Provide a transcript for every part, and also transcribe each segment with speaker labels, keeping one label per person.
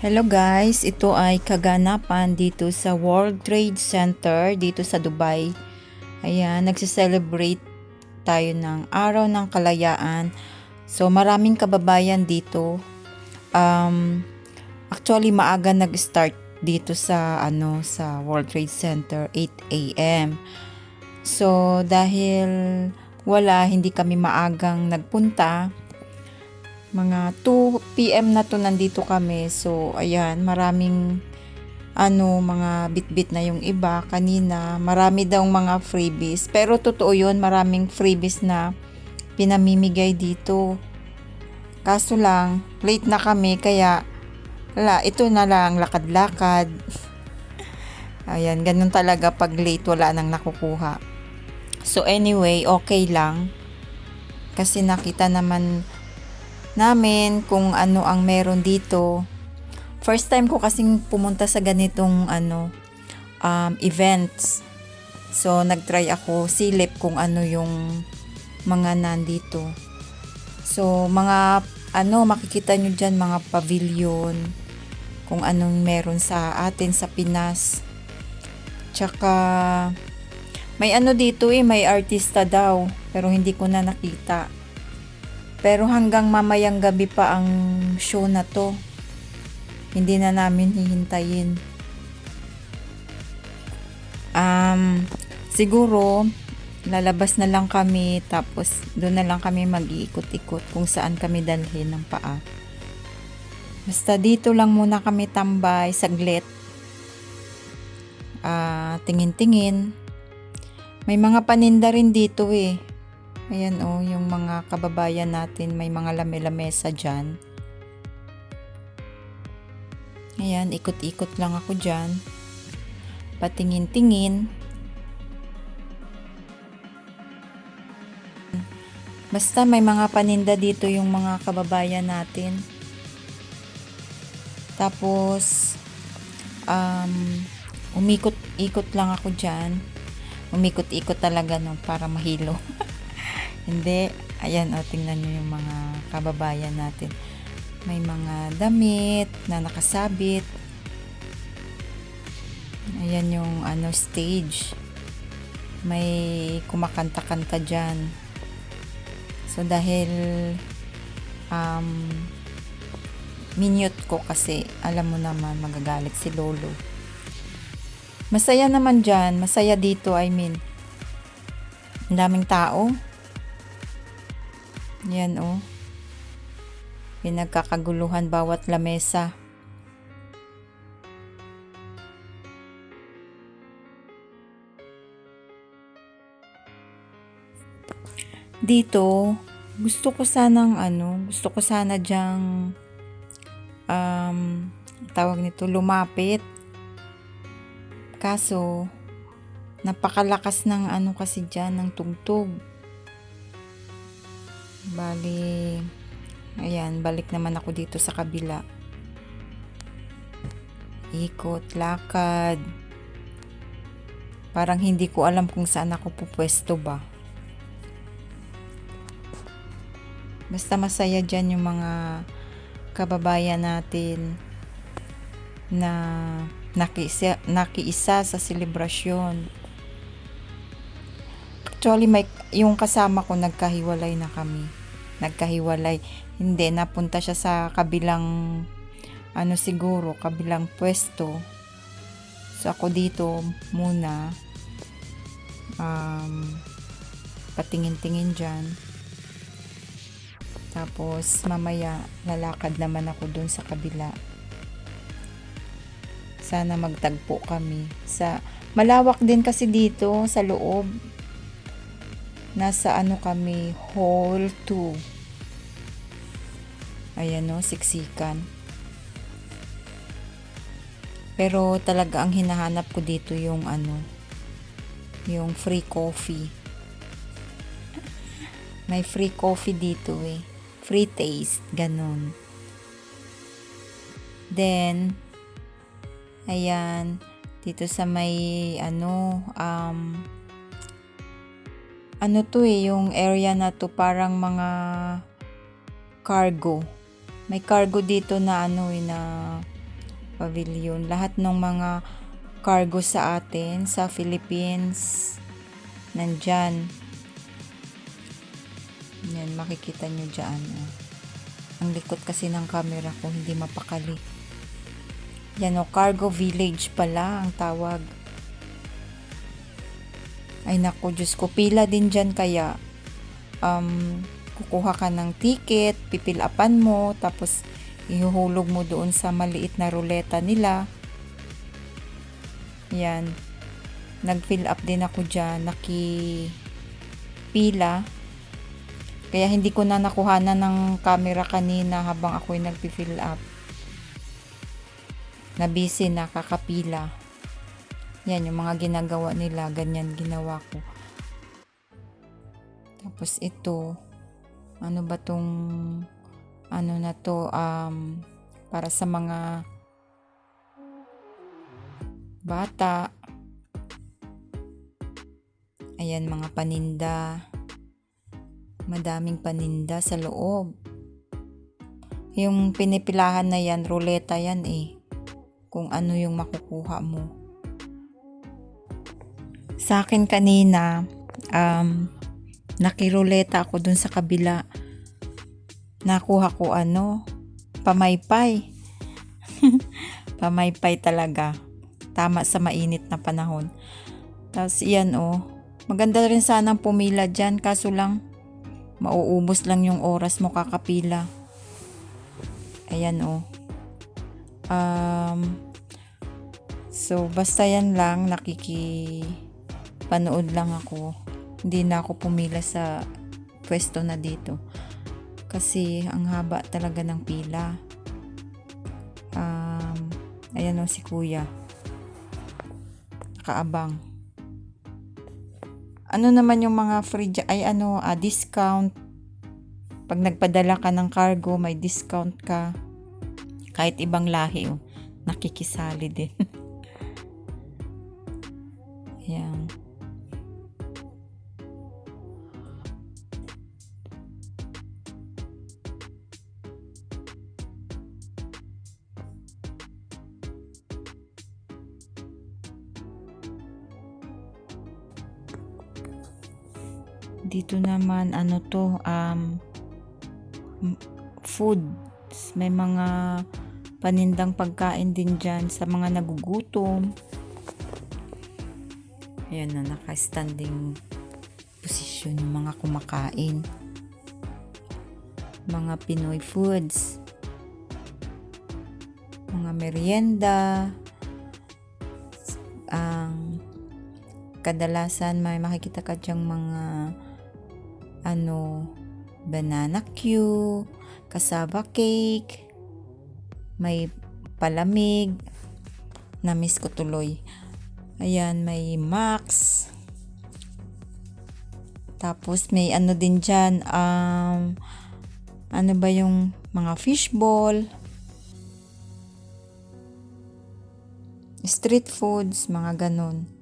Speaker 1: Hello guys, ito ay kaganapan dito sa World Trade Center dito sa Dubai. Ayan, nagse-celebrate tayo ng Araw ng Kalayaan. So maraming kababayan dito. Um, actually maaga nag-start dito sa ano sa World Trade Center 8 AM. So dahil wala hindi kami maagang nagpunta, mga 2 PM na to nandito kami. So, ayan, maraming ano, mga bit-bit na yung iba kanina. Marami daw mga freebies. Pero totoo yun, maraming freebies na pinamimigay dito. Kaso lang, late na kami kaya wala, ito na lang, lakad-lakad. Ayan, ganun talaga pag late wala nang nakukuha. So anyway, okay lang. Kasi nakita naman namin kung ano ang meron dito. First time ko kasing pumunta sa ganitong ano um, events. So nagtry ako silip kung ano yung mga nandito. So mga ano makikita nyo dyan mga pavilion kung anong meron sa atin sa Pinas. Tsaka may ano dito eh, may artista daw pero hindi ko na nakita. Pero hanggang mamayang gabi pa ang show na to. Hindi na namin hihintayin. Um, siguro, lalabas na lang kami tapos doon na lang kami mag-iikot-ikot kung saan kami dalhin ng paa. Basta dito lang muna kami tambay saglit. Ah, tingin-tingin. May mga paninda rin dito eh. Ayan oh, yung mga kababayan natin, may mga lame-lamesa dyan. Ayan, ikot-ikot lang ako dyan. Patingin-tingin. Basta may mga paninda dito yung mga kababayan natin. Tapos, um, umikot-ikot lang ako dyan. Umikot-ikot talaga no, para mahilo. Hindi. Ayan, o, tingnan nyo yung mga kababayan natin. May mga damit na nakasabit. Ayan yung ano stage. May kumakanta-kanta dyan. So, dahil um, minute ko kasi alam mo naman magagalit si Lolo. Masaya naman dyan. Masaya dito, I mean. Ang daming tao. Yan oh. Pinagkakaguluhan bawat lamesa. Dito, gusto ko sanang ano, gusto ko sana diyang um, tawag nito, lumapit. Kaso, napakalakas ng ano kasi dyan, ng tugtog. Bali, ayan, balik naman ako dito sa kabila. Ikot, lakad. Parang hindi ko alam kung saan ako pupwesto ba. Basta masaya dyan yung mga kababayan natin na nakiisa, nakiisa sa selebrasyon. Actually, may, yung kasama ko nagkahiwalay na kami. Nagkahiwalay. Hindi, napunta siya sa kabilang, ano siguro, kabilang pwesto. So, ako dito muna. Um, patingin-tingin dyan. Tapos, mamaya, lalakad naman ako dun sa kabila. Sana magtagpo kami. Sa, malawak din kasi dito sa loob nasa ano kami, hall 2. Ayan no, siksikan. Pero talaga ang hinahanap ko dito yung ano, yung free coffee. May free coffee dito eh. Free taste, ganun. Then, ayan, dito sa may ano, um, ano to eh, yung area na to parang mga cargo. May cargo dito na ano eh, na pavilion. Lahat ng mga cargo sa atin sa Philippines nandyan. Yan, makikita nyo dyan. oh. Ang likot kasi ng camera ko, hindi mapakali. Yan o, cargo village pala ang tawag. Ay naku, Diyos ko, pila din dyan kaya um, kukuha ka ng ticket, pipilapan mo, tapos ihuhulog mo doon sa maliit na ruleta nila. Yan. Nag-fill up din ako dyan, nakipila. Kaya hindi ko na nakuhanan ng camera kanina habang ako'y nagpi-fill up. Na busy na, kakapila. Yan, yung mga ginagawa nila, ganyan ginawa ko. Tapos ito, ano ba tong, ano na to, um, para sa mga bata. Ayan, mga paninda. Madaming paninda sa loob. Yung pinipilahan na yan, ruleta yan eh. Kung ano yung makukuha mo. Sa akin kanina, um, nakiruleta ako dun sa kabila. Nakuha ko ano, pamaypay. pamaypay talaga. Tama sa mainit na panahon. Tapos yan oh, maganda rin sanang pumila dyan kaso lang mauubos lang yung oras mo kakapila. Ayan oh. Um, so basta yan lang nakiki panood lang ako. Hindi na ako pumila sa pwesto na dito. Kasi ang haba talaga ng pila. Um, ayan o si kuya. Nakaabang. Ano naman yung mga free, ay ano, ah, discount. Pag nagpadala ka ng cargo, may discount ka. Kahit ibang lahi, oh, nakikisali din. Ayan. Dito naman ano to um food may mga panindang pagkain din dyan sa mga nagugutom. Ayan na, naka-standing position yung mga kumakain. Mga Pinoy foods. Mga merienda. Ang kadalasan may makikita ka dyang mga ano banana cue, cassava cake, may palamig, na-miss ko tuloy. Ayan, may Max. Tapos may ano din dyan, um, ano ba yung mga fishball, street foods, mga ganun.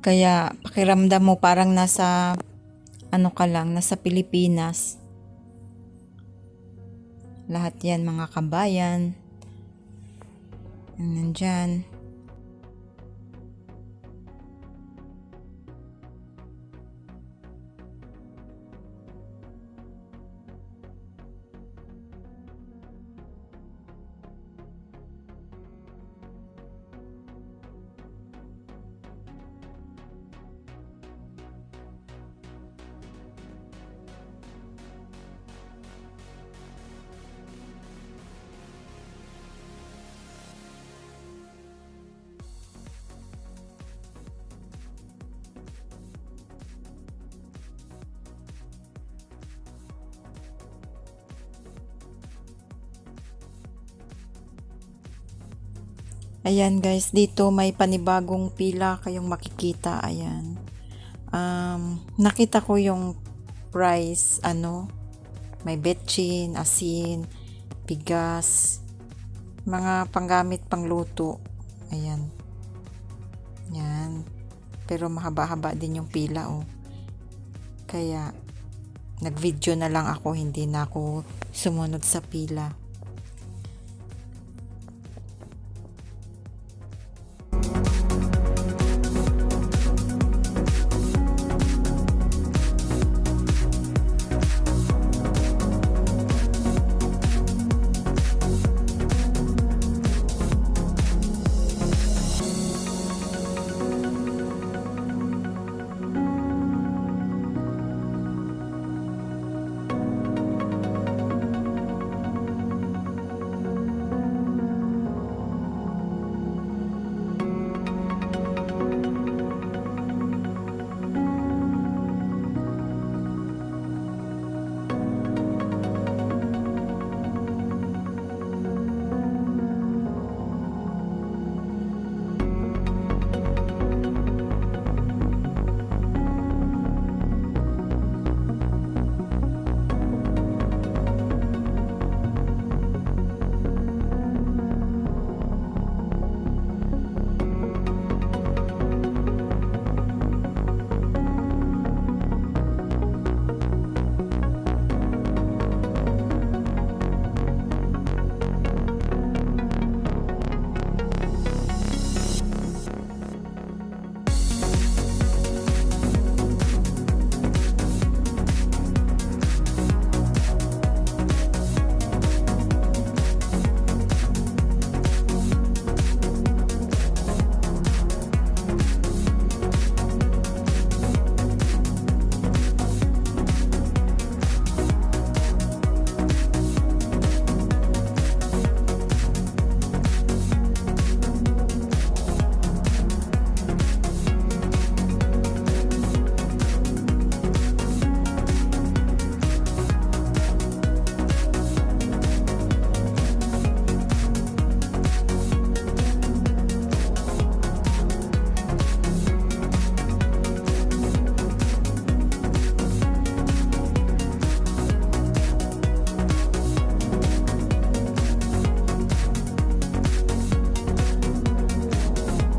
Speaker 1: Kaya pakiramdam mo parang nasa ano ka lang, nasa Pilipinas. Lahat yan mga kabayan. Nandyan. Ayan guys, dito may panibagong pila kayong makikita. Ayan. Um, nakita ko yung price, ano, may betchin, asin, bigas, mga panggamit pangluto. Ayan. Yan. Pero mahaba-haba din yung pila oh. Kaya nag-video na lang ako, hindi na ako sumunod sa pila.